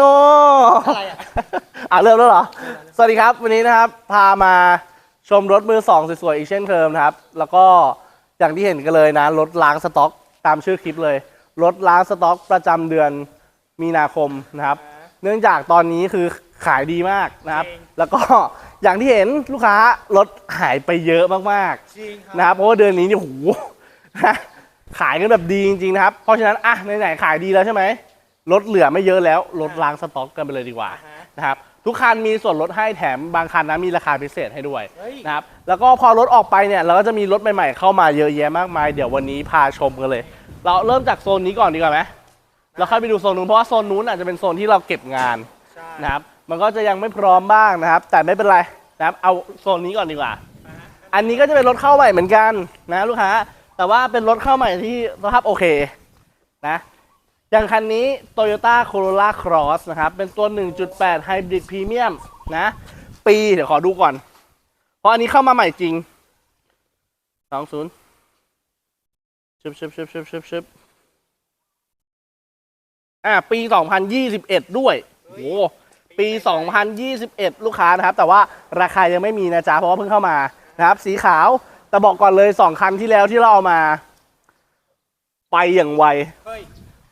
โนอะไรอะ อะเริ่มแล้วเหรอ สวัสดีครับ วันนี้นะครับ พามาชมรถมือสองสวยๆอีกเช่นเคยนะครับ แล้วก็อย่างที่เห็นกันเลยนะ รถล้างสต็อกตามชื่อคลิปเลย รถล้างสต็อกประจำเดือนมีนาคมนะครับ เนื่องจากตอนนี้คือขายดีมากนะครับ จริง แล้วก็อย่างที่เห็นลูกค้ารถหายไปเยอะมากๆ จริงครับนะครับเพราะว่าเดือนนี้เนี่ยโห ขายกันแบบดีจริงๆนะครับ เพราะฉะนั้นอะไหนๆขายดีแล้วใช่ไหม ลดเหลือไม่เยอะแล้วลดล้างสต็อกกันไปเลยดีกว่าอ่าฮะนะครับทุกคันมีส่วนลดให้แถมบางคันนะมีราคาพิเศษให้ด้วยเฮ้ย นะครับแล้วก็พอรถออกไปเนี่ยเราก็จะมีรถใหม่ๆเข้ามาเยอะแยะมากมายเดี๋ยววันนี้พาชมกันเลย เราเริ่มจากโซนนี้ก่อนดีกว่าไหมแล้วค่อยไปดูโซนนู้นเพราะว่าโซนนู้นอาจจะเป็นโซนที่เราเก็บงานใช่นะครับมันก็จะยังไม่พร้อมบ้างนะครับ แต่ไม่เป็นไรนะครับเอาโซนนี้ก่อนดีกว่าอันนี้ก็จะเป็นรถเข้าใหม่เหมือนกันนะลูกค้าแต่ว่าเป็นรถเข้าใหม่ที่สภาพโอเคนะ อย่างคันนี้ Toyota Corolla Cross นะครับ เป็นตัว 1.8 Hybrid Premium นะ ปี เดี๋ยวขอดูก่อน เพราะอันนี้เข้ามาใหม่จริง 20ชึบชึบชึบชึบชึบชึบอ่า ปี 2021 ด้วย โอ้โหปี 2021 ลูกค้านะครับ แต่ว่าราคายังไม่มีนะจ๊ะ เพราะว่าเพิ่งเข้ามานะครับ สีขาว แต่บอกก่อนเลย 2 คันที่แล้วที่เราเอามา ไปอย่างไว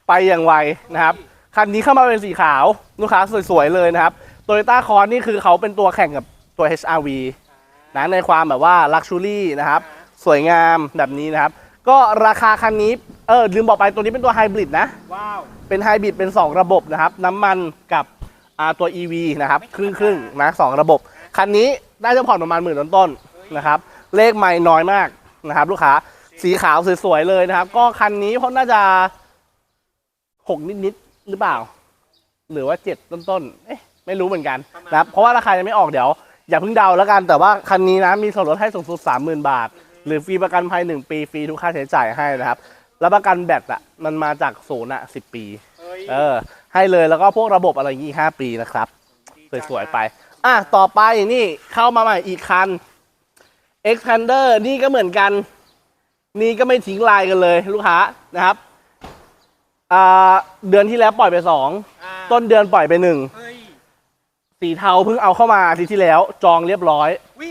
ไปอย่างไวนะครับคันนี้เข้ามาเป็นสีขาวลูกค้าสวยๆเลยนะครับ Toyota c o r นี่คือเขาเป็นตัวแข่งกับตัว HRV นะในความแบบว่า Luxury นะครับ สวยงามแบบนี้นะครับ ก็ราคาคันนี้เออลืมบอกไปตัวนี้เป็นตัวไฮบริดนะ ว้าว เป็นไฮบริดเป็น 2 ระบบนะครับ น้ำมันกับอ่าตัว EV นะครับ ครึ่งครึ่งๆนะสองระบบ คันนี้ได้จะผ่อนประมาณหมื่นต้นๆนะครับ เลขไม่น้อยมากนะครับ ลูกค้าสีขาวสวยๆเลยนะครับ ก็คันนี้เพราะน่าจะ หกนิดๆหรือเปล่า หรือว่าเจ็ดต้นๆเอ๊ะไม่รู้เหมือนกันนะครับเพราะว่าราคายังไม่ออกเดี๋ยว อย่าเพิ่งเดาแล้วกันแต่ว่าคันนี้นะมีส่วนลดให้สูงสุด30,000 บาท หรือฟรีประกันภัย1ปีฟรีทุกค่าใช้จ่ายให้นะครับแล้วประกันแบตอะมันมาจากศูนย์อะ10ปี เฮ้ยเออ ให้เลยแล้วก็พวกระบบอะไรอย่างงี้5ปีนะครับสวยๆไป อะ ต่อไปนี่เข้ามาใหม่อีกคัน Expander นี่ก็เหมือนกัน นี่ก็ไม่ทิ้งลายกันเลยลูกค้านะครับ อ่าเดือนที่แล้วปล่อยไปอ่า2ต้นเดือนปล่อยไป1เฮ้ยสีเทาเพิ่งเอาเข้ามาอาทีที่แล้วจองเรียบร้อย วิ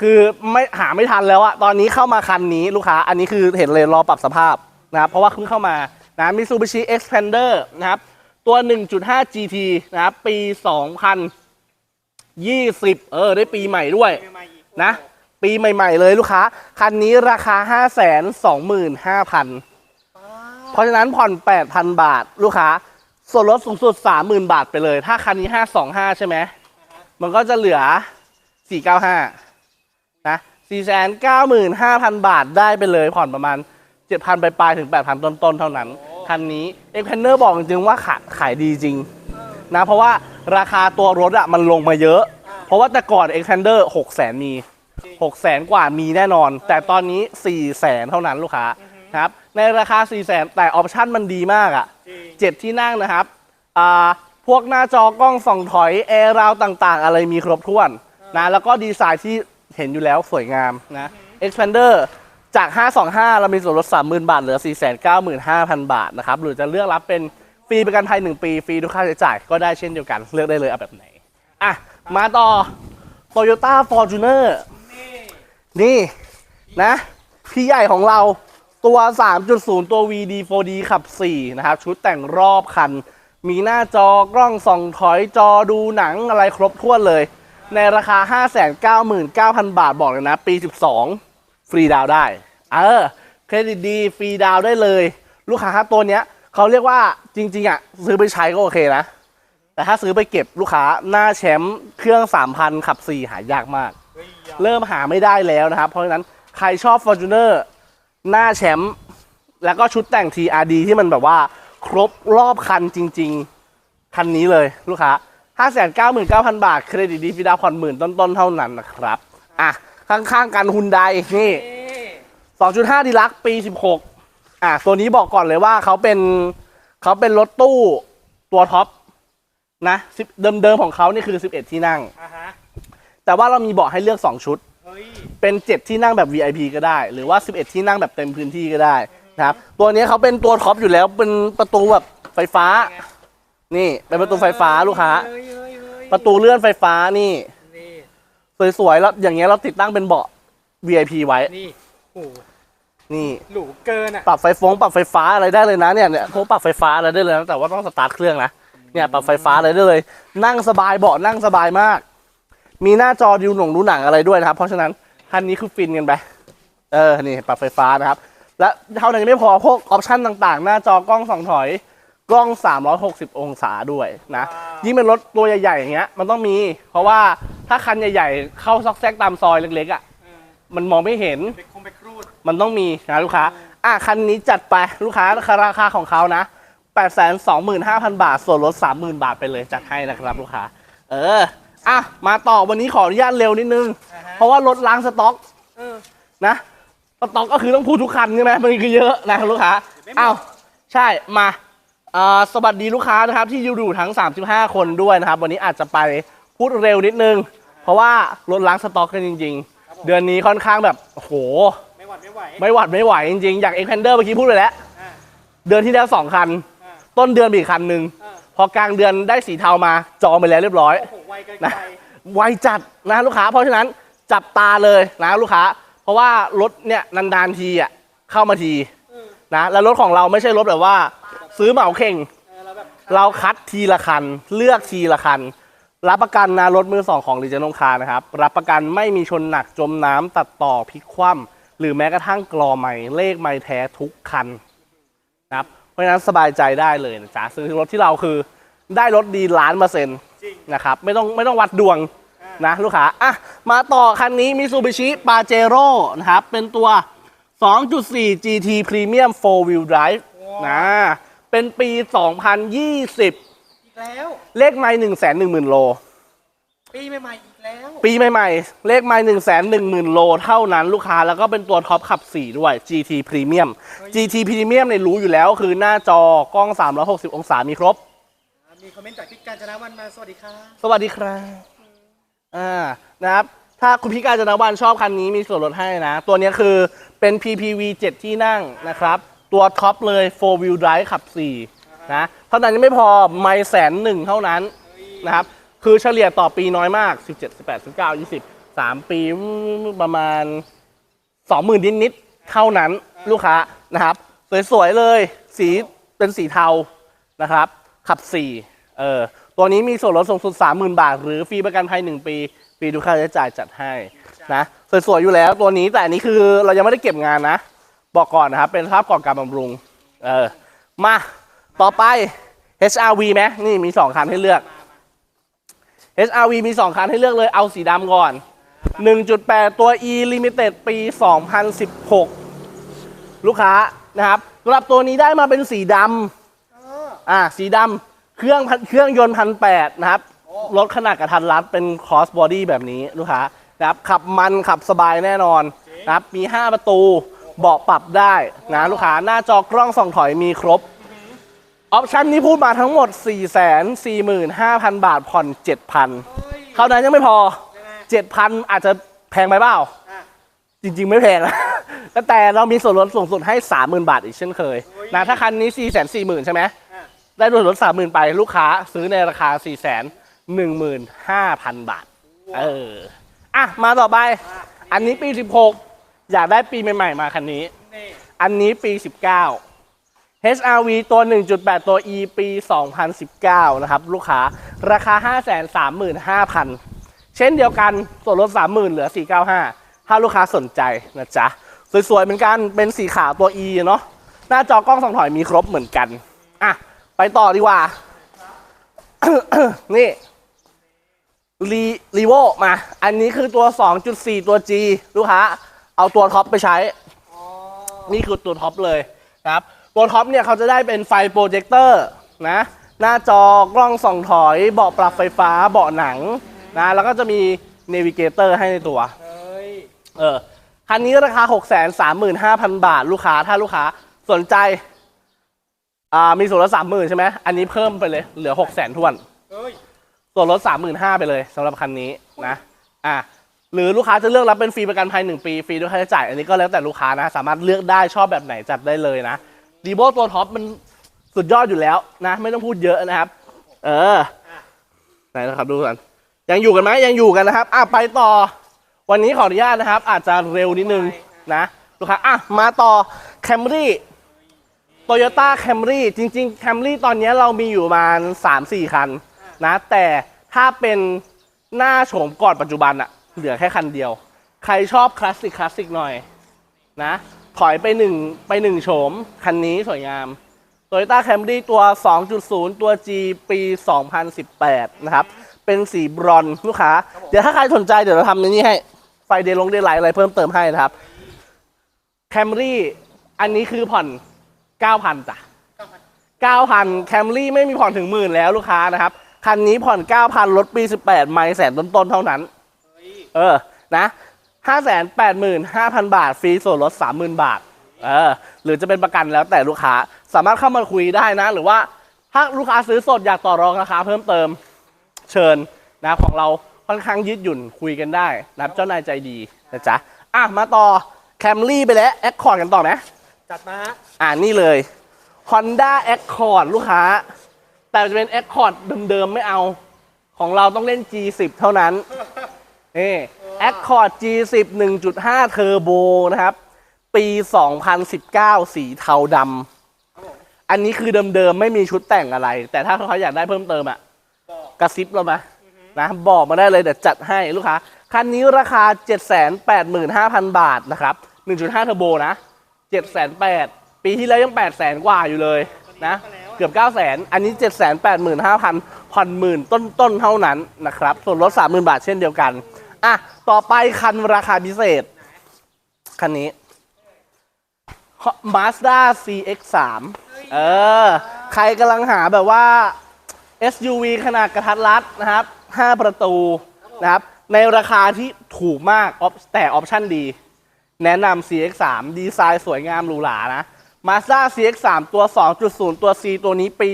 คือไม่หาไม่ทันแล้วอะตอนนี้เข้ามาคันนี้ลูกค้า อันนี้คือเห็นเลยรอปรับสภาพนะครับเพราะว่าเพิ่งเข้ามานะ Mitsubishi Expander นะครับ ตัว 1.5 GT นะครับ ปี 2020 เออ ได้ปีใหม่ด้วยมีมาอีกนะ ปีใหม่ ๆ เลยลูกค้า คันนี้ราคา 525,000 เพราะฉะนั้นผ่อน 8,000 บาทลูกค้า ส่วนลดสูงสุด 30,000 บาทไปเลย ถ้าคันนี้ 525 ใช่ไหม มันก็จะเหลือ 495 นะ 495,000 บาทได้ไปเลย ผ่อนประมาณ 7,000ไปปลายๆถึง 8,000 ต้นๆ เท่านั้น คันนี้เอ็กเพนเนอร์บอกจริงๆว่าขายขายดีจริงนะ เพราะว่าราคาตัวรถอะมันลงมาเยอะ เพราะว่าแต่ก่อน Expander 6 0 0 0 0มี6 0 0 0 0 กว่ามีแน่นอน แต่ตอนนี้ 4 0 0 0 0 0 เท่านั้นลูกค้าครับ ในราคา 4 0 0 0 0 0แต่ออปชั่นมันดีมากอะจริงเจ็ดที่นั่งนะครับอ่าพวกหน้าจอกล้องส่องถอยแอร์ราวต่างๆ อะไรมีครบถ้วนนะแล้วก็ดีไซน์ที่เห็นอยู่แล้วสวยงามนะ Expander จาก 525 เรามีส่วนลด 30,000 บาท เหลือ 495,000 บาทนะครับ หรือจะเลือกรับเป็นฟรีประกันภัย 1 ปี ฟรีทุกค่าใช้จ่ายก็ได้เช่นเดียวกัน เลือกได้เลยเอาแบบไหน อะ มาต่อ Toyota Fortuner นี่นี่นะพี่ใหญ่ของเรา ตัว 3.0 ตัว VD 4D ขับ 4 นะครับ ชุดแต่งรอบคัน มีหน้าจอกล้องส่องถอยจอดูหนังอะไรครบถ้วนเลย ในราคา 599,000 บาทบอกเลยนะ ปี 12 ฟรีดาวได้ เออ เครดิตดี ฟรีดาวได้เลย ลูกค้าครับตัวเนี้ยเขาเรียกว่าจริง ๆอะซื้อไปใช้ก็โอเคนะ แต่ถ้าซื้อไปเก็บลูกค้าหน้าแชมป์เครื่อง 3,000 ขับ 4 หายากมากเฮ้ยยาเริ่มหาไม่ได้แล้วนะครับ เพราะฉะนั้นใครชอบ Fortuner หน้าแชมป์แล้วก็ชุดแต่ง TRD ที่มันแบบว่าครบรอบคันจริง ๆ คันนี้เลยลูกค้า 599,000 บาท เครดิตดีฟีดาวผ่อนหมื่นต้น ๆ เท่านั้นนะครับ อะ ข้าง ๆ กันฮุนไดนี่นี่ 2.5 ดีลักปี 16 อะ ตัวนี้บอกก่อนเลยว่าเขาเป็นเขาเป็นรถตู้ตัวท็อปนะ10เดิมๆของเขานี่คือ 11 ที่นั่งอ่าฮะแต่ว่าเรามีเบาะให้เลือก 2 ชุด เฮ้ยเป็น 7 ที่นั่งแบบ VIP ก็ได้ หรือว่า 11 ที่นั่งแบบเต็มพื้นที่ก็ได้นะครับ ตัวนี้เขาเป็นตัวท็อปอยู่แล้ว เป็นประตูแบบไฟฟ้า นี่ เป็นประตูไฟฟ้าลูกค้าเฮ้ยเฮ้ยเฮ้ยประตูเลื่อนไฟฟ้านี่นี่สวยๆแล้วอย่างเงี้ยเราติดตั้งเป็นเบาะ VIP ไว้ นี่โอ้โหนี่หรูเกินอะ ปรับไฟฟงปรับไฟฟ้าอะไรได้เลยนะเนี่ยเนี่ยพวกปรับไฟฟ้าอะไรได้เลยนะแต่ว่าต้องสตาร์ทเครื่องนะ เนี่ยปรับไฟฟ้าอะไรได้เลย นั่งสบายเบาะนั่งสบายมาก มีหน้าจอดูหนงดูหนังอะไรด้วยนะครับ เพราะฉะนั้นคันนี้คือฟินกันไป เออ นี่ปรับไฟฟ้านะครับ และเท่านั้นยังไม่พอพวกออปชั่นต่างๆ หน้าจอกล้องสองถอย กล้อง 360 องศาด้วยนะ ยิ่งเป็นรถตัวใหญ่ๆอย่างเงี้ย มันต้องมี เพราะว่าถ้าคันใหญ่ๆ เข้าซอกแซกตามซอยเล็กๆอะเออมันมองไม่เห็นไปคงไปครูดมันต้องมีนะลูกค้า อะคันนี้จัดไปลูกค้าราคาของเขานะ825,000 บาท ส่วนลด30,000 บาทไปเลยจัดให้นะครับลูกค้า เออ อะมาต่อวันนี้ขออนุญาตเร็วนิดนึงอ่าฮะเพราะว่ารถล้างสต็อกเออนะสต็อกก็คือต้องพูดทุกคันใช่ไหมมันคือเยอะนะลูกค้าไม่หมดอ้าวใช่มาอ่าสวัสดีลูกค้านะครับ ที่อยู่ดูทั้ง 35 คนด้วยนะครับ วันนี้อาจจะไปพูดเร็วนิดนึง เพราะว่ารถล้างสต็อกกันจริง ๆ เดือนนี้ค่อนข้างแบบโอ้โหไม่หวัดไม่ไหวไม่หวัดไม่ไหวจริงๆอย่างเอ็กแพนเดอร์เมื่อกี้พูดไปแล้วอ่าเดือนที่แล้วสองคันอ่าต้นเดือนมีอีกคันหนึ่งอ่า พอกลางเดือนได้สีเทามาจองไปแล้วเรียบร้อย โอ้โหไวเกินนะไปไวจัดนะลูกค้า เพราะฉะนั้นจับตาเลยนะลูกค้า เพราะว่ารถเนี่ยนานๆทีอะเข้ามาทีเออนะแล้วรถของเราไม่ใช่รถแบบว่า ซื้อเหมาเข่ง เออเราแบบเราคัดทีละคัน เลือกทีละคัน รับประกันนะรถมือสองของดิจิทัลคาร์นะครับ รับประกันไม่มีชนหนักจมน้ำตัดต่อพลิกคว่ำหรือแม้กระทั่งกรอใหม่เลขไม่แท้ทุกคันนะครับเพ ราะฉะนั้นสบายใจได้เลยนะจ๊ะซื้อรถที่เราคือได้รถดีล้านเปอร์เซ็นต์จริงนะครับไม่ต้องไม่ต้องวัดดวงอ่านะลูกค้าอะมาต่อคันนี้มิซูบิชิปาเจโร่นะครับเป็นตัว 2.4 GT Premium 4 Wheel Drive นะเป็นปี 2020 อีกแล้ว เลขไม่หนึ่งแสนหนึ่งหมื่นโล ปีใหม่ๆอีกแล้ว ปีใหม่ๆ เลขไม่หนึ่งแสนหนึ่งหมื่นโลเท่านั้นลูกค้าแล้วก็เป็นตัวท็อปขับ 4 ด้วย GT Premium GT Premium เนี่ยรู้อยู่แล้วคือหน้าจอกล้อง 360 องศามีครบอ่ามีคอมเมนต์จากพี่การจนาวันมา สวัสดีค่ะสวัสดีครับอ่านะครับ ถ้าคุณพิการจนวันชอบคันนี้มีส่วนลดให้นะ ตัวนี้คือเป็น PPV 7 ที่นั่งนะครับ ตัวท็อปเลย 4 wheel drive ขับ 4 นะ เท่านั้นยังไม่พอ ไม่แสนหนึ่งเท่านั้นนะครับ คือเฉลี่ยต่อปีน้อยมาก 17 18 19 20 3 ปีประมาณ 20,000นิดนิดๆเท่านั้นลูกค้านะครับ สวยๆเลย สีเป็นสีเทานะครับ ขับ4เออตัวนี้มีส่วนลดสูงสุด 30,000 บาท หรือฟรีประกันภัย 1 ปีฟรีดูค่าใช้จ่ายจัดให้นะสวยๆอยู่แล้วตัวนี้แต่อันนี้คือเรายังไม่ได้เก็บงานนะ บอกก่อนนะครับ เป็นภาพก่อนการบำรุงเออมาต่อไป HRV ไหมนี่มี 2คันให้เลือก HRV มี 2 คันให้เลือกเลยเอาสีดำก่อน 1.8 ตัว E Limited ปี 2016 ลูกค้านะครับสำหรับตัวนี้ได้มาเป็นสีดำอ่าสีดำเครื่องพันเครื่องยนต์พันแปดนะครับรถขนาดกระทันรัดเป็น cross body แบบนี้ลูกค้านะครับขับมันขับสบายแน่นอนนะครับมี 5 ประตูเบาะปรับได้นะลูกค้าหน้าจอกล้องส่องถอยมีครบ ออปชั่นนี้พูดมาทั้งหมด 4 4 5 0 0 0 บาทผ่อน 7,000เฮ้ยเท่านั้นยังไม่พอยังไง7,000 อาจจะแพงไปเปล่าอะจริง ๆ ไม่แพงนะแต่เรามีส่วนลดสูงสุดให้ 30,000 บาทอีกเช่นเคยโอ้ยนะถ้าคันนี้ 4 4 0 0 0 0 ใช่ไหมอะได้ส่วนลด 30,000 ไปลูกค้าซื้อในราคา 4 1 5 0 0 0 บาท เออ อะ มาต่อไปอะอันนี้ปี 16 อยากได้ปีใหม่ ๆ มาคันนี้นี่อันนี้ปี 19 HRV ตัว 1.8 ตัว E ปี 2019 นะครับ ลูกค้าราคา 535,000 เช่นเดียวกันส่วนลด 30,000 เหลือ 495 ถ้าลูกค้าสนใจนะจ๊ะ สวยๆ เหมือนกันเป็นสีขาวตัว E เนาะหน้าจอกล้องสองถอยมีครบเหมือนกัน อะ ไปต่อดีกว่า นี่รีรีโวมา อันนี้คือตัว 2.4 ตัว G ลูกค้า เอาตัวท็อปไปใช้ นี่คือตัวท็อปเลยนะครับ ตัวท็อปเนี่ยเขาจะได้เป็นไฟโปรเจคเตอร์นะ หน้าจอกล้องส่องถอย เบาะปรับไฟฟ้า เบาะหนังนะ แล้วก็จะมีเนวิเกเตอร์ให้ในตัว เฮ้ย เออ คันนี้ราคา 6 3 5 0 0 0 บาทลูกค้า ถ้าลูกค้าสนใจ อ่า มีส่วนลด30,000ใช่ไหม อันนี้เพิ่มไปเลย เหลือ 6 0 0 0 0 0ทวน เฮ้ย ส่วนลด35,000ไปเลยสำหรับคันนี้นะ อะหรือลูกค้าจะเลือกรับเป็นฟรีประกันภัย1ปี ฟรีด้วยค่าใช้จ่าย อันนี้ก็แล้วแต่ลูกค้านะ สามารถเลือกได้ชอบแบบไหนจัดได้เลยนะ ดีโบตัวท็อปมันสุดยอดอยู่แล้วนะ ไม่ต้องพูดเยอะนะครับ เออไหนนะครับดูกันยังอยู่กันไหมยังอยู่กันนะครับ อะไปต่อ วันนี้ขออนุญาตนะครับ อาจจะเร็วนิดนึงนะลูกค้าอะมาต่อ Camry Toyota Camry จริงๆ Camry ตอนนี้เรามีอยู่ประมาณ3-4 คันนะ แต่ถ้าเป็นหน้าโฉมก่อนปัจจุบันอะเหลือแค่คันเดียว ใครชอบคลาสสิกคลาสสิกหน่อยนะ ถอยไปหนึ่งไปหนึ่งโฉม คันนี้สวยงาม Toyota Camry ตัว 2.0 ตัว G ปี 2018 นะครับ เป็นสีบรอนซ์ลูกค้า เดี๋ยวถ้าใครสนใจเดี๋ยวเราทำในนี้ให้ ไฟเดลงเดลไลท์อะไรเพิ่มเติมให้นะครับ Camry อันนี้คือผ่อน 9,000จ้ะ9,000 Camry ไม่มีผ่อนถึงหมื่นแล้วลูกค้านะครับ คันนี้ผ่อน 9,000รถปี 18 ไม่แสนต้นๆเท่านั้น เออ นะ ห้าแสนแปดหมื่นห้าพันบาท ฟรีส่วนลดสามหมื่นบาท เออ หรือจะเป็นประกันแล้วแต่ลูกค้า สามารถเข้ามาคุยได้นะ หรือว่าถ้าลูกค้าซื้อสดอยากต่อรองราคาเพิ่มเติม เชิญนะของเราค่อนข้างยืดหยุ่นคุยกันได้นะครับเจ้านายใจดีนะจ๊ะ อะ มาต่อแคมรี่ไปแล้วแอคคอร์ดกันต่อไหมจัดมาฮะอ่านี่เลย Honda Accord ลูกค้า แต่จะเป็น Accord เดิมๆ ไม่เอา ของเราต้องเล่น G10 เท่านั้น นี่ Accord G10 1.5 Turbo นะครับ ปี 2019 สีเทาดครับผมำอันนี้คือเดิมๆ ไม่มีชุดแต่งอะไร แต่ถ้าเขาอยากได้เพิ่มเติมอะบอกกระซิบเรามานะบอกมาได้เลยเดี๋ยวจัดให้ลูกค้า คันนี้ราคา 785,000 บาทนะครับ 1.5เทอร์โบนะ 708,000ปีที่แล้วยัง 800,000 กว่าอยู่เลยนะเกือบ900,000 อันนี้ 785,000ผ่อนหมื่นต้น ๆ เท่านั้นนะครับ ส่วนลด30,000 บาทเช่นเดียวกัน อะ ต่อไปคันราคาพิเศษ คันนี้ Mazda CX-3 เออ ใครกำลังหาแบบว่า SUV ขนาดกระทัดรัดนะครับ 5 ประตูนะครับ ในราคาที่ถูกมากออปแต่ออปชั่นดี แนะนำ CX3 ดีไซน์สวยงามหรูหรานะ Mazda CX3 ตัว 2.0 ตัว C ตัวนี้ปี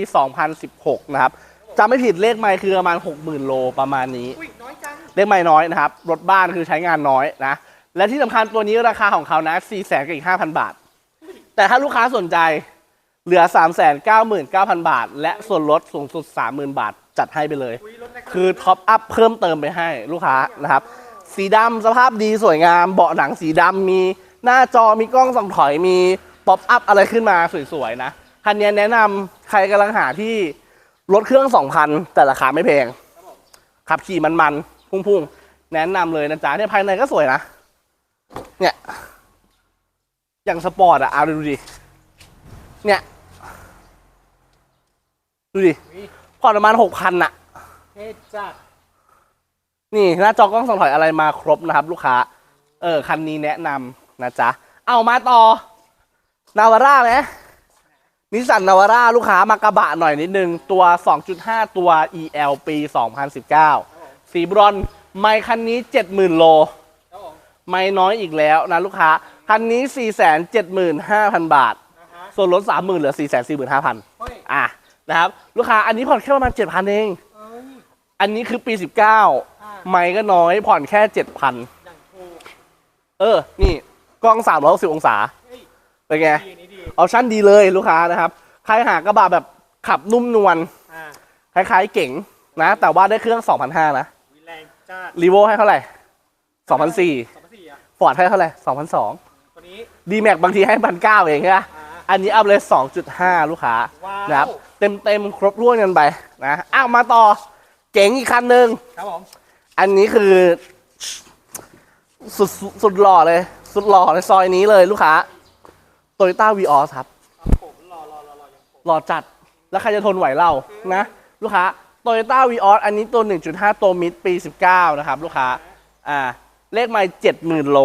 2016 นะครับจำไม่ผิดเลขไม่คือประมาณ 60,000 โลประมาณนี้ เลขไม่น้อยนะครับ รถบ้านคือใช้งานน้อยนะ และที่สำคัญตัวนี้ราคาของเขานะ4 0 0 0 0กับอีก5,000บาท แต่ถ้าลูกค้าสนใจเหลือ 399,000 บาท และส่วนลดสูงสุด 30,000 บาท จัดให้ไปเลย คือท็อปอัพเพิ่มเติมไปให้ลูกค้านะครับ สีดำสภาพดีสวยงาม เบาะหนังสีดำมีหน้าจอมีกล้องส่องถอยมีป๊อปอัพอะไรขึ้นมาสวยๆนะ คันนี้แนะนำใครกำลังหาที่รถเครื่อง 2,000 แต่ราคาไม่แพงขับขี่มันๆ พุ่งๆ แนะนำเลยนะจ๊ะเนี่ยภายในก็สวยนะ เนี่ย อย่างสปอร์ตอะเอาดูดิ เนี่ย ดูดิอุ้ยผ่อนประมาณ6,000อะเท่จัดนี่หน้าจอกล้องส่องถอยอะไรมาครบนะครับ ลูกค้า เออ คันนี้แนะนำนะจ๊ะ เอามาต่อนาวาร่าไหมนิสสันนาวาร่าลูกค้ามากระบะหน่อยนิดนึง ตัว 2.5 ตัว EL ปี 2019 สีบรอนซ์ไม่คันนี้ 70,000 โล ครับผมไม่น้อยอีกแล้วนะลูกค้า คันนี้ 475,000 บาท นะฮะส่วนลด 30,000 เหลือ 445,000 เฮ้ยอะนะครับ ลูกค้าอันนี้ผ่อนแค่ประมาณ 7,000 เอง เอ้ยอันนี้คือปี19อ่าไม่ก็น้อยผ่อนแค่ 7,000 อย่างถูกเออ นี่กล้อง 360 องศา เฮ้ยเป็นไง ดีนี่ดีออปชั่นดีเลยลูกค้านะครับ ใครหากระบะแบบขับนุ่มนวลอ่าคล้ายๆเก๋งนะ แต่ว่าได้เครื่อง 2,500 นะวิแรง จัดรีโวให้เท่าไหร่2,400สองพันสี่อะฟอร์ดให้เท่าไหร่2,200ตัวนี้ดีแม็กบางทีให้พันเก้าเองใช่ไหมอ่าอันนี้อัพเลย2.5ลูกค้า ว้าวนะครับ เต็มเต็มๆครบถ้วนกันไปนะอ้าวมาต่อเก๋งอีกคันหนึ่ง ครับผมอันนี้คือสุดสุดสุดหล่อเลย สุดหล่อในซอยนี้เลยลูกค้าโตโยต้าวีออสครับ ครับผมรอรอรอรอยังผม หล่อจัด แล้วใครจะทนไหวเรานะ ลูกค้า โตโยต้าวีออสอันนี้ตัว 1.5 ตัวมิดปี 19 นะครับ ลูกค้า อ่า เลขไม่70,000 โล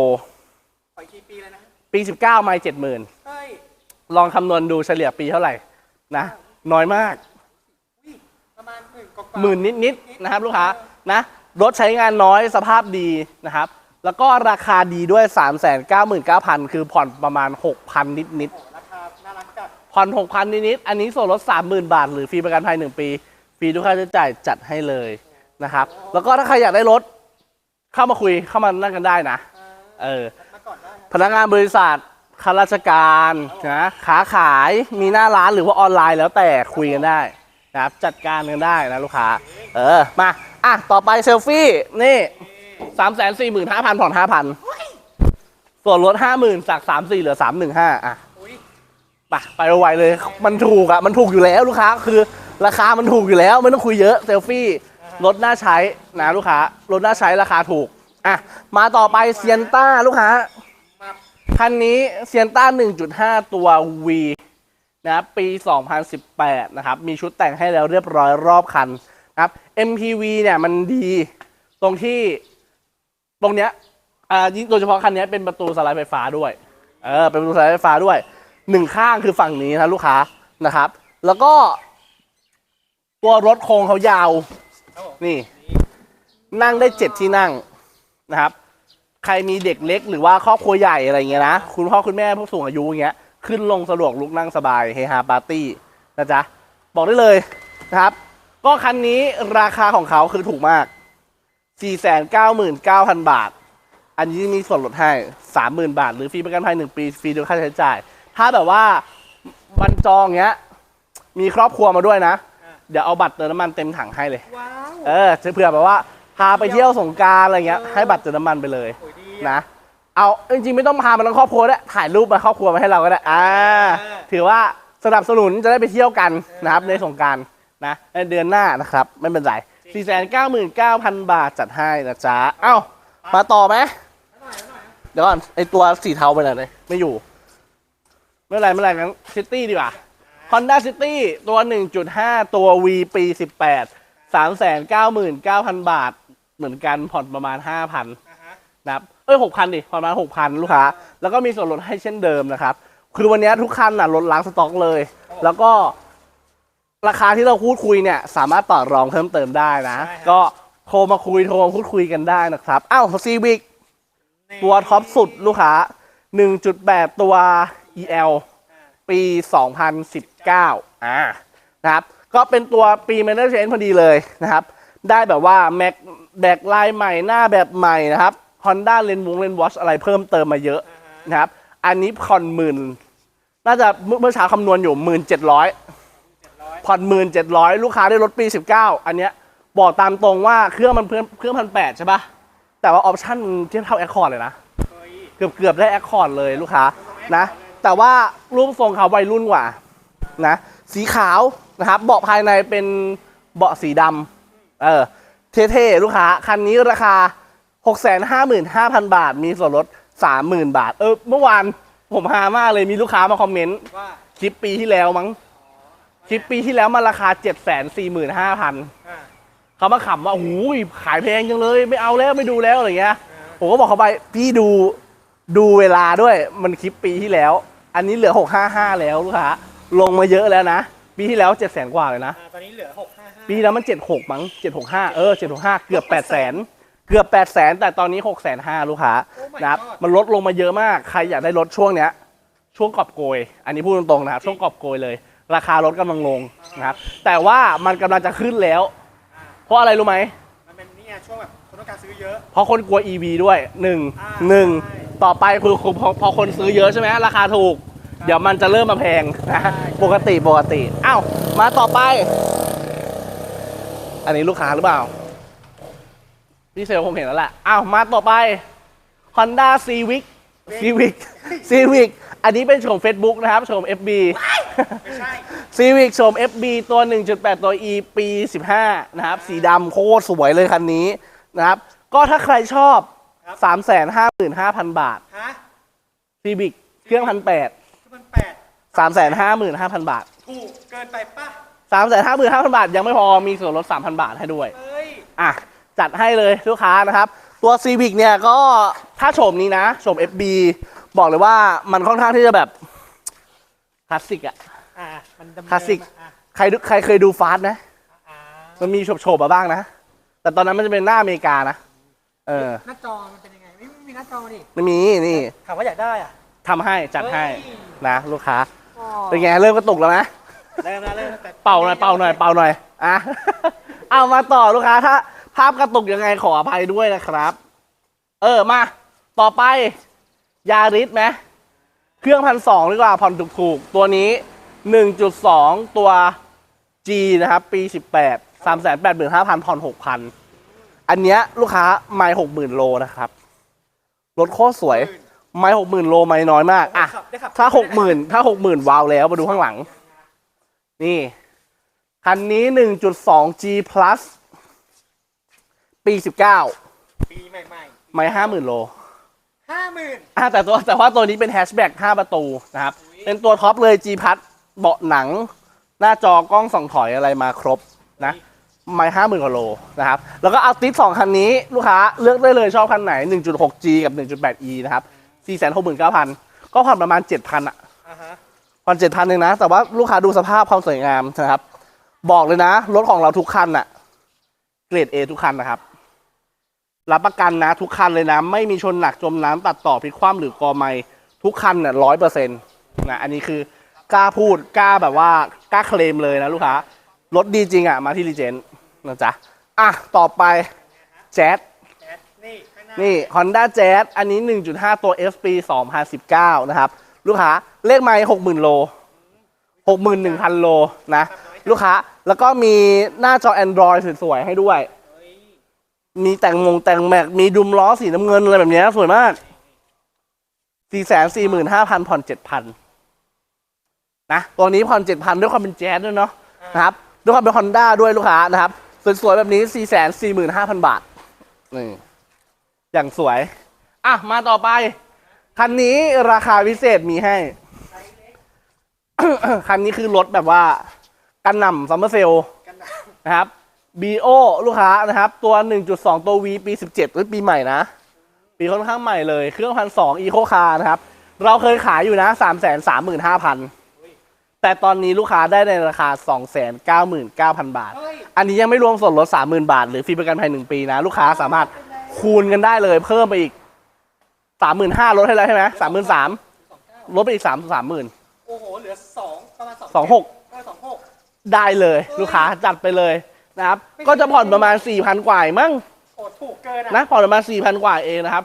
ขออีกกี่ปีเลยนะปี 19 ไม่70,000 เฮ้ยลองคำนวณดูเฉลี่ยปีเท่าไหร่ นะ น้อยมาก อุ้ยประมาณหมื่นกว่าๆหมื่นนิด ๆ นะครับ ลูกค้า นะ รถใช้งานน้อยสภาพดีนะครับ แล้วก็ราคาดีด้วย 399,000 คือผ่อนประมาณ 6,000 นิด ๆ ราคาน่ารักจัด ผ่อน 6,000 นิด ๆ อันนี้ส่วนลด30,000 บาท หรือฟรีประกันภัย 1 ปี ฟรีทุกค่าใช้จ่ายจัดให้เลยนะครับ แล้วก็ถ้าใครอยากได้รถเข้ามาคุยเข้ามานั่งกันได้นะเออพนักงานบริษัทข้าราชการนะค้าขายมีหน้าร้านหรือว่าออนไลน์แล้วแต่คุยกันได้นะครับจัดการกันได้นะลูกค้า เออมาอะต่อไปเซลฟี่นี่สามแสนสี่หมื่นห้าพันผ่อนห้าพันส่วนลดห้าหมื่นจากสามสี่เหลือสามหนึ่งห้าอะไปไปไวเลยมันถูกอะมันถูกอยู่แล้วลูกค้าคือ ราคามันถูกอยู่แล้วไม่ต้องคุยเยอะเซลฟี่รถน่าใช้นะลูกค้ารถน่าใช้ราคาถูกอะมาต่อไปเซียนต้าลูกค้าคันนี้เซียนต้า 1.5 ตัว V นะครับปี 2018 นะครับ มีชุดแต่งให้แล้วเรียบร้อยรอบคันนะครับ MPV เนี่ยมันดีตรงที่ตรงเนี้ยอ่าโดยเฉพาะคันนี้เป็นประตูสไลด์ไฟฟ้าด้วยเออเป็นประตูสไลด์ไฟฟ้าด้วยหนึ่งข้างคือฝั่งนี้นะลูกค้านะครับ แล้วก็ ตัวรถโครงเขายาวครับผมนี่ นั่งได้เจ็ดที่นั่งนะครับ ใครมีเด็กเล็กหรือว่าครอบครัวใหญ่อะไรเงี้ยนะคุณพ่อคุณแม่ผู้สูงอายุอย่างเงี้ยขึ้นลงสะดวกลุกนั่งสบายเฮฮาปาร์ตี้นะจ๊ะบอกได้เลยนะครับ ก็คันนี้ราคาของเขาคือถูกมาก 499,000 บาท อันนี้มีส่วนลดให้ 30,000 บาท หรือฟรีประกันภัย1 ปีฟรีโดยค่าใช้จ่าย ถ้าแบบว่ามันจองเงี้ย มีครอบครัวมาด้วยนะ เดี๋ยวเอาบัตรเติมน้ำมันเต็มถังให้เลย ว้าวเออจะเผื่อแบบว่าพาไปเที่ยวสงกรารอะไรเงี้ยให้บัตรเติมน้ำมันไปเลยโอ้ยดีนะ เอาจริงๆไม่ต้องพามาทั้งครอบครัวได้วยถ่ายรูปมาครอบครัวมาให้เราก็ได้อ่าถือว่าสนับสนุนจะได้ไปเที่ยวกันนะครับในสงกรารนะในเดือนหน้านะครับไม่เป็นไร499,000บาทจัดให้นะจ๊ะเอ้ามาต่อไหมหน่อยหน่อยเดี๋ยวก่อนไอตัวสีเทาไปไหนเลยไม่อยู่ ไม่เป็นไรไม่เป็นไรงั้นซิตี้ดีกว่า Honda City ตัว 1.5 ตัว V ปี 18 399,000 บาท เหมือนกันผ่อนประมาณ 5,000อ่าฮะนะครับเอ้ยหกพันดิ ประมาณหกพันลูกค้า แล้วก็มีส่วนลดให้เช่นเดิมนะครับ คือวันนี้ทุกคันน่ะลดล้างสต็อกเลย แล้วก็ราคาที่เราพูดคุยเนี่ย สามารถต่อรองเพิ่มเติมได้นะ ก็โทรมาคุย โทรมาพูดคุยกันได้นะครับ อ้าวซีวิกนี่ตัวท็อปสุดลูกค้า 1.8 ตัว EL ปี 2019 อ่า นะครับ ก็เป็นตัวปีเมนเทอร์เชนพอดีเลยนะครับ ได้แบบว่าแม็กแบกลายใหม่หน้าแบบใหม่นะครับ Honda เลนวงเลนวอชอะไรเพิ่มเติมมาเยอะอ่าฮะนะครับ อันนี้ผ่อนหมื่น น่าจะเมื่อเมื่อเช้าคำนวณอยู่หมื่นเจ็ดร้อยเจ็ดร้อยผ่อนหมื่นเจ็ดร้อยลูกค้าได้รถปี19อันเนี้ยบอกตามตรงว่าเครื่องมันเพื่อนเครื่องพันแปดใช่ปะแต่ว่าออปชั่นเทียบเท่าแอคคอร์ดเลยนะเฮ้ยเกือบเกือบได้แอคคอร์ดเลยลูกค้านะ แต่ว่ารูปทรงเขาวัยรุ่นกว่านะสีขาวนะครับ เบาะภายในเป็นเบาะสีดำเออเท่ๆ ลูกค้า คันนี้ราคา 655,000 บาท มีส่วนลด 30,000 บาท เออ เมื่อวานผมฮามากเลยมีลูกค้ามาคอมเมนต์ ว่าคลิปปีที่แล้วมั้ง คลิปปีที่แล้วมาราคา 745,000อ่าเขามาขำว่าโอ้ยขายแพงจังเลย ไม่เอาแล้วไม่ดูแล้วอะไรเงี้ย ผมก็บอกเขาไป พี่ดูดูเวลาด้วย มันคลิปปีที่แล้ว อันนี้เหลือ 655 แล้วลูกค้าลงมาเยอะแล้วนะ ปีที่แล้ว 7 0 0 0 0กว่าเลยนะ อ่าตอนนี้เหลือหกห้าห้าปีที่แล้วมัน 76 มั้ง 765 เออ 765 เกือบ 8 0 0 0 0 0 เกือบ 8 0 0 0 0แต่ตอนนี้ 6 5 0 0 0 ลูกค้าโอ้ my นะครับ god มันลดลงมาเยอะมาก ใครอยากได้รถช่วงเนี้ย ช่วงกอบโกย อันนี้พูดตรงๆนะครับ ช่วงกอบโกยเลย ราคารถกำลังลงนะครับ แต่ว่ามันกำลังจะขึ้นแล้ว เพราะอะไรรู้ไหม มันเป็นนี่ไงช่วงแบบคนต้องการซื้อเยอะ เพราะคนกลัว EV ด้วยหนึ่งอ่าหนึ่งใช่ ต่อไปคือคือพอพอคนซื้อเยอะใช่ไหมราคาถูก เดี๋ยวมันจะเริ่มมาแพงนะใช่ปกติปกติอ้าวมาต่อไป อันนี้ลูกค้าหรือเปล่าพี่เซลลผมเห็นแล้วแหละอ้าวมาต่อไป Honda Civic Civic Civic อันนี้เป็นโฉม Facebook นะครับโฉม FB ไม่ใช่ Civic โฉม FB ตัว 1.8 ตัว E ปี 15 นะครับ สีดำโคตรสวยเลยคันนี้นะครับ ก็ถ้าใครชอบ ครับ355,000บาทฮะ Civic เครื่องพันแปดคือมันแปด355,000บาทถูกเกินไปป่ะ355,000บาท ยังไม่พอมีส่วนลด3,000บาทให้ด้วยเฮ้ย อะ จัดให้เลยลูกค้านะครับ ตัว Civic เนี่ยก็ถ้าโฉมนี้นะโฉม FB บอกเลยว่ามันค่อนข้างที่จะแบบคลาสสิกอะ อ่า มันดำเนินคลาสสิก อะใครดูใครเคยดูฟาสนะ อ่ามันมีโฉบๆมาบ้างนะ แต่ตอนนั้นมันจะเป็นหน้าอเมริกานะ เออ หน้าจอมันเป็นยังไงไม่ไม่มีหน้าจอดิไม่มีนี่ถามว่าอยากได้อะทำให้จัดให้เฮ้ยนะลูกค้า อ๋อเป็นไงเริ่มกระตุกแล้วนะ เริ่มแล้วเริ่มแล้วแต่เป่าหน่อยเป่าหน่อยเป่าหน่อยอะ เอามาต่อลูกค้าถ้า ภาพกระตุกยังไงขออภัยด้วยนะครับ เออมา ต่อไป ยาริสไหมเครื่องพันสองดีกว่าผ่อนถูกๆ ตัวนี้ 1.2 ตัว G นะครับ ปี 18 3 8 5 0 0 0ผ่อน6,000 อันเนี้ยลูกค้าไม่60,000โลนะครับ รถโคตรสวย ไม่60,000โลไม่น้อยมากอะขับได้ขับถ้า60,000ถ้า60,000วาวแล้วมาดูข้างหลัง นี่ คันนี้1.2 G plus ปี19ปีใหม่ไม่50,000โลๆห้าหมื่นอะแต่ตัวแต่ว่าตัวนี้เป็นแฮชแบ็ก5ประตูนะครับ เป็นตัวท็อปเลย G พัดเบาะหนัง หน้าจอกล้องส่องถอยอะไรมาครบนะ ไม่ห้าหมื่นกว่าโลนะครับ แล้วก็เอาติสสองคันนี้ลูกค้าเลือกได้เลยชอบคันไหน 1.6G กับ 1.8E นะครับ469,000 ก็ผ่อนประมาณ 7,000อะอ่าฮะผ่อน7,000เองนะ แต่ว่าลูกค้าดูสภาพความสวยงามนะครับ บอกเลยนะ รถของเราทุกคันอะ เกรด A ทุกคันนะครับ รับประกันนะทุกคันเลยนะ ไม่มีชนหนักจมน้ำตัดต่อพลิกคว่ำหรือกอไม้ทุกคันเนี่ยร้อยเปอร์เซ็นต์นะอันนี้คือกล้าพูดกล้าแบบว่ากล้าเคลมเลยนะลูกค้ารถดีจริงอะมาที่รีเจน นะจ๊ะ อะ ต่อไปแจ๊แจ๊ดนี่ข้างหน้านี่ Honda Jazz อันนี้ 1.5 ตัว SP 2019 นะครับ ลูกค้าเลขไมล์60,000 โล 61,000 โลนะ ลูกค้า แล้วก็มีหน้าจอ Android สวยๆ ให้ด้วยเฮ้ยมีแต่งมงแต่งแม็ก มีดุมล้อสีน้ำเงินอะไรแบบเนี้ยสวยมาก 445,000 ผ่อน 7,000 นะ ตัวนี้ผ่อน 7,000 ด้วยความเป็นแจ๊สด้วยเนาะนะครับ ด้วยความเป็น Honda ด้วยลูกค้านะครับ สวยๆแบบนี้ 445,000 บาท นี่ อย่างสวย อะ มาต่อไป คันนี้ราคาพิเศษมีให้ คันนี้คือรถแบบว่ากันหน่ำซัมเมอร์เซลกันหนาวนะครับ BO ลูกค้านะครับ ตัว 1.2 ตัว V ปี 17หรือปีใหม่นะ ปีค่อนข้างใหม่เลย เครื่องพันสองอีโคคาร์นะครับ เราเคยขายอยู่นะ 3 3 5 0 0 0 แต่ตอนนี้ลูกค้าได้ในราคา 299,000 บาทเฮ้ยอันนี้ยังไม่รวมส่วนลด 30,000 บาท หรือฟรีประกันภัย1ปีนะ ลูกค้าสามารถคูณกันได้เลย เพิ่มไปอีก 35,000ลดให้แล้วใช่ไหม33,000ลดไปอีก 3 30,000 โอ้โห เหลือสองประมาณสองสองหกเออสองหกได้เลย ลูกค้าจัดไปเลยนะครับ ก็จะผ่อนประมาณ 4,000 กว่าเองมั้งโอ้ถูกเกินอะนะผ่อนประมาณ4,000 กว่าเองนะครับ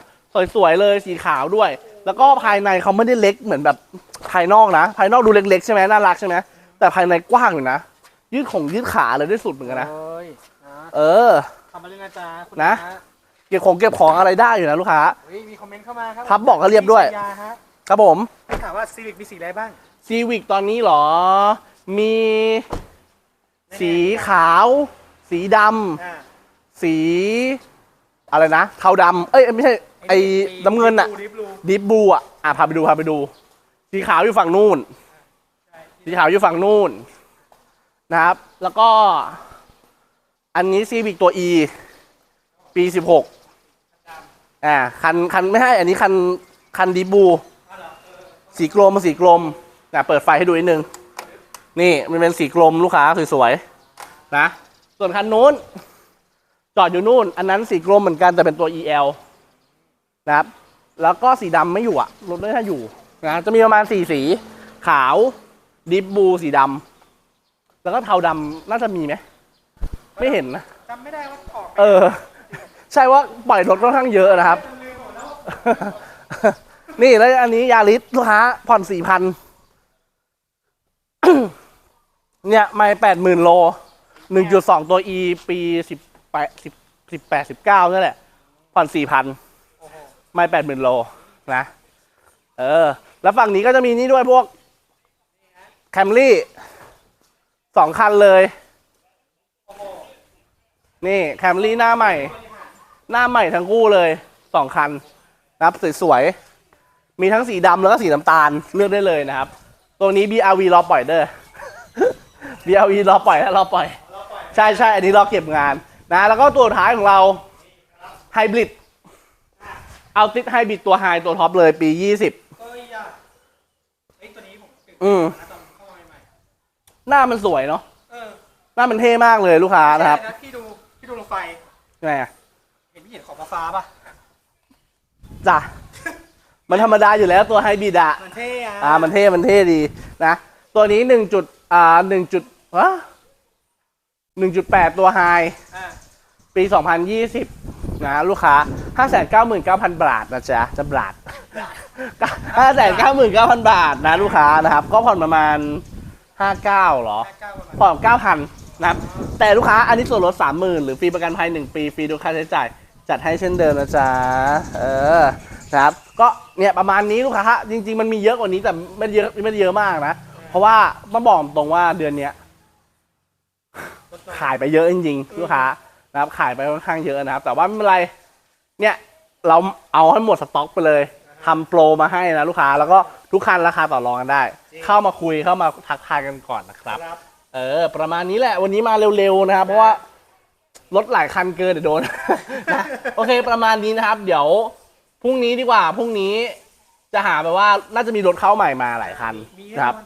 สวยๆเลยสีขาวด้วย แล้วก็ภายในเขาไม่ได้เล็กเหมือนแบบภายนอกนะ ภายนอกดูเล็กๆใช่ไหมน่ารักใช่ไหมแต่ภายในกว้างอยู่นะ ยืดของยืดขาเลยได้สุดเหมือนกันนะเฮ้ยนะเออ ทำมาเรื่องอาจารย์คุณนะ เก็บของเก็บของอะไรได้อยู่นะลูกค้า เฮ้ยมีคอมเมนต์เข้ามาครับพับบอกก็เรียบด้วยมีสัญญาฮะครับผมได้ข่าวว่าซีวิกมีสีอะไรบ้าง ซีวิกตอนนี้เหรอ มีสีขาว สีดำ อ่า สีอะไรนะ เทาดำเอ้ยไม่ใช่ ไอ้น้ำเงินอะ ดิบลูดิฟบูอะอะพาไปดูพาไปดู สีขาวอยู่ฝั่งนู่น สีขาวอยู่ฝั่งนู่น นะครับ แล้วก็ อันนี้ซีวิกตัว E ปีสิบหกอ่าคันคันไม่ใช่อันนี้คันคันดิฟบู สีกลมสีกลมนะเปิดไฟให้ดูนิดนึง นี่มันเป็นสีกลมลูกค้าสวยๆนะ ส่วนคันนู้น จอดอยู่นู่น อันนั้นสีกลมเหมือนกันแต่เป็นตัว EL นะครับ แล้วก็สีดำไม่อยู่อะรถไม่ถ้าอยู่นะจะมีประมาณสี่สี ขาว ดิฟบูสีดำแล้วก็เทาดำน่าจะมีไหมไม่เห็นนะจำไม่ได้ว่าออกไปเออ ใช่ว่าปล่อยรถค่อนข้างเยอะนะครับลืมหมดแล้วนี่แล้วอันนี้ยาริสลูกค้าผ่อนสี่พันเนี่ยไม่แปดหมื่นโลหนึ่งจุดสองตัว E ปีสิบแปดสิบสิบแปดสิบเก้านั่นแหละผ่อนสี่พันโอ้โห ไม่แปดหมื่นโลนะ เออ แล้วฝั่งนี้ก็จะมีนี่ด้วยพวกแคมรี่สองคันเลย นี่แคมรี่หน้าใหม่ หน้าใหม่ทั้งคู่เลยสองคันนะครับสวยๆ มีทั้งสีดำแล้วก็สีน้ำตาลเลือกได้เลยนะครับ ตัวนี้ BRV รอปล่อยเด้อ BRV รอปล่อยแล้วรอปล่อย ใช่ใช่อันนี้รอเก็บงานนะ แล้วก็ตัวท้ายของเราไฮบริด เอาติดไฮบริดตัวไฮตัวท็อปเลยปี 20 เอ้ยอะเฮ้ยตัวนี้ผมตื่นอืม นะตอนเข้ามาใหม่หน้ามันสวยเนาะๆเออหน้ามันเท่มากเลยลูกค้านะครับใช่พี่ดูพี่ดูลงไฟ ไงอะเห็นพี่เห็นขอบฟ้าๆป่ะ จ้ะมันธรรมดาอยู่แล้วตัวไฮบริดอะมันเท่อะอ่ามันเท่มันเท่ดีนะตัวนี้หนึ่งจุดอ่าหนึ่งจุดวะหนึ่งจุดแปดตัวไฮอ่าปีสองพั นะลูกค้าห้าแสนเก้าหมื่นเก้าพันบาทนะจ๊ะจะบาทห้าแสนเก้าหมื่นเก้าพันบาทนะลูกค้านะครับ ก็ผ่อนประมาณห้าเก้าหรอห้าประมาณผ่อนเก้าพันะครับ แต่ลูกค้าอันนี้ส่วนลดสามหมื่นหรือฟรีประกันภัยหนึ่งปี ฟรีทุกค่าใช้จ่าย จัดให้เช่นเดิมนะจ๊ะ เออนะครับ ก็เนี่ยประมาณนี้ลูกค้า จริง ๆ มันมีเยอะกว่านี้แต่ไม่เยอะไม่ได้เยอะมากนะ เพราะว่าต้องบอกตรงว่าเดือนเนี้ยขายไปเยอะจริงๆลูกค้า นะครับขายไปค่อนข้างเยอะนะครับ แต่ว่าไม่เป็นไรเนี่ยเราเอาให้หมดสต็อกไปเลยทำโปรมาให้นะลูกค้าแล้วก็ทุกคันราคาต่อรองกันได้ เข้ามาคุยเข้ามาทักทายกันก่อนนะครับครับ เออ ประมาณนี้แหละวันนี้มาเร็วๆนะครับ เพราะว่ารถหลายคันเกินเดี๋ยวโดนนะโอเคประมาณนี้นะครับ เดี๋ยวพรุ่งนี้ดีกว่าพรุ่งนี้จะหาแบบว่าน่าจะมีรถเข้าใหม่มาหลายคันมีนะครับ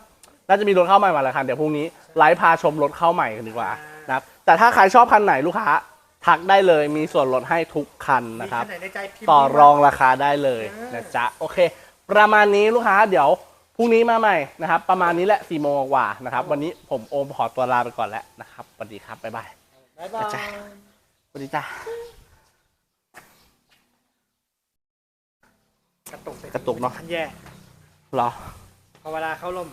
น่าจะมีรถเข้าใหม่มาหลายคันเดี๋ยวพรุ่งนี้ไลฟ์พาชมรถเข้าใหม่กันดีกว่านะครับแต่ถ้าใครชอบคันไหนลูกค้า ทักได้เลยมีส่วนลดให้ทุกคันมีนะครับแค่ไหนในใจพิมพ์ต่อมารองราคาได้เลยนะจ๊ะโอเค ประมาณนี้ลูกค้าเดี๋ยวพรุ่งนี้มาใหม่นะครับ ประมาณนี้แหละสี่โมงกว่านะครับ วันนี้ผมโอมขอตัวลาไปก่อนแล้วนะครับสวัสดีครับบ๊ายบาย บ๊ายบายจ้ะสวัสดีจ้ากระตุกกระตุกเนอะทันแย่เหรอ พอเวลาเข้าร่ม